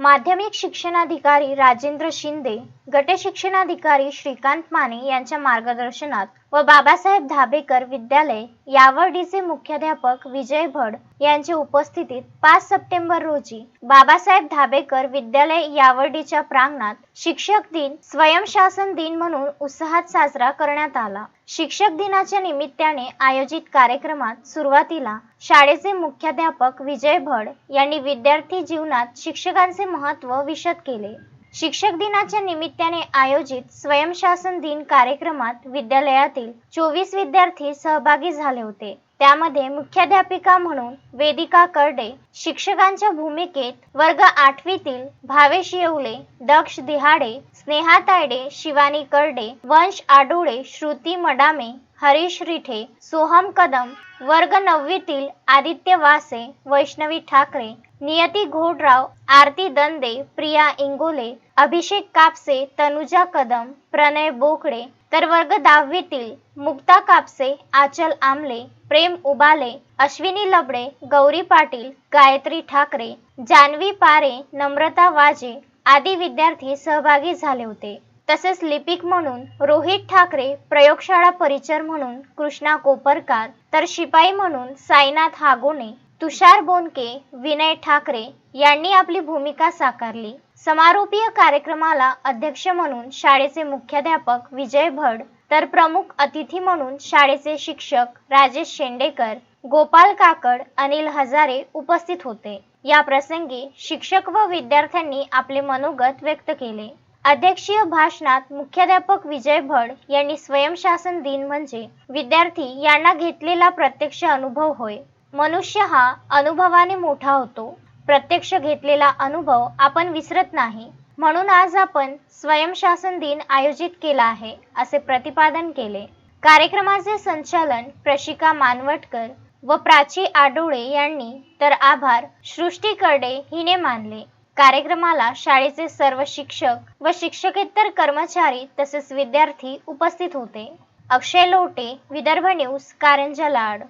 माध्यमिक शिक्षणाधिकारी राजेंद्र शिंदे गट शिक्षणाधिकारी श्रीकांत माने यांच्या मार्गदर्शनात व बाबासाहेब धाबेकर विद्यालय यावर्डीचे मुख्याध्यापक विजय भड यांच्या उपस्थितीत पाच सप्टेंबर रोजी बाबासाहेब धाबेकर विद्यालय यावर्डीच्या प्रांगणात शिक्षक दिन स्वयंशासन दिन म्हणून उत्साहात साजरा करण्यात आला. शिक्षक दिनाच्या निमित्ताने आयोजित कार्यक्रमात सुरुवातीला शाळेचे मुख्याध्यापक विजय भड यांनी विद्यार्थी जीवनात शिक्षकांचे महत्त्व विशद केले. शिक्षक दिनाच्या निमित्ताने आयोजित स्वयंशासन दिन कार्यक्रमात विद्यालयातील चोवीस विद्यार्थी सहभागी झाले होते. त्यामध्ये मुख्याध्यापिका म्हणून वेदिका करडे शिक्षकांच्या भूमिकेत वर्ग आठवीतील भावेश येवले दक्ष दिहाडे स्नेहा तायडे शिवानी करडे वंश आडोळे श्रुती मडामे हरीश रिठे सोहम कदम वर्ग नववीतील आदित्य वासे वैष्णवी ठाकरे नियती घोडराव आरती दंदे प्रिया इंगोले अभिषेक कापसे तनुजा कदम प्रणय बोकडे तर वर्ग दहावीतील मुक्ता कापसे आचल आमले प्रेम उबाले अश्विनी लबडे गौरी पाटील गायत्री ठाकरे जानवी पारे नम्रता वाजे आदी विद्यार्थी सहभागी झाले होते. तसेच लिपिक म्हणून रोहित ठाकरे प्रयोगशाळा परिचर म्हणून कृष्णा कोपरकार तर शिपाई म्हणून साईनाथ हागोणे तुषार बोनके विनय ठाकरे यांनी आपली भूमिका साकारली. समारोपीय कार्यक्रमाला अध्यक्ष म्हणून शाळेचे मुख्याध्यापक विजय भड तर प्रमुख अतिथी म्हणून शाळेचे शिक्षक राजेश शेंडेकर गोपाल काकड अनिल हजारे उपस्थित होते. या प्रसंगी शिक्षक व विद्यार्थ्यांनी आपले मनोगत व्यक्त केले. अध्यक्षीय भाषणात मुख्याध्यापक विजय भड यांनी स्वयंशासन दिन म्हणजे विद्यार्थी यांना घेतलेला प्रत्यक्ष अनुभव होय. मनुष्य हा अनुभवाने मोठा होतो. प्रत्यक्ष घेतलेला अनुभव आपण विसरत नाही. म्हणून आज आपण स्वयंशासन दिन आयोजित केला आहे असे प्रतिपादन केले. कार्यक्रमाचे संचालन प्रशिका मानवटकर व प्राची आडोळे यांनी तर आभार सृष्टी कर्डे हिने मानले. कार्यक्रमाला शाळेचे सर्व शिक्षक व शिक्षकेतर कर्मचारी तसेच विद्यार्थी उपस्थित होते. अक्षय लोटे विदर्भ न्यूज कारंजा लाड.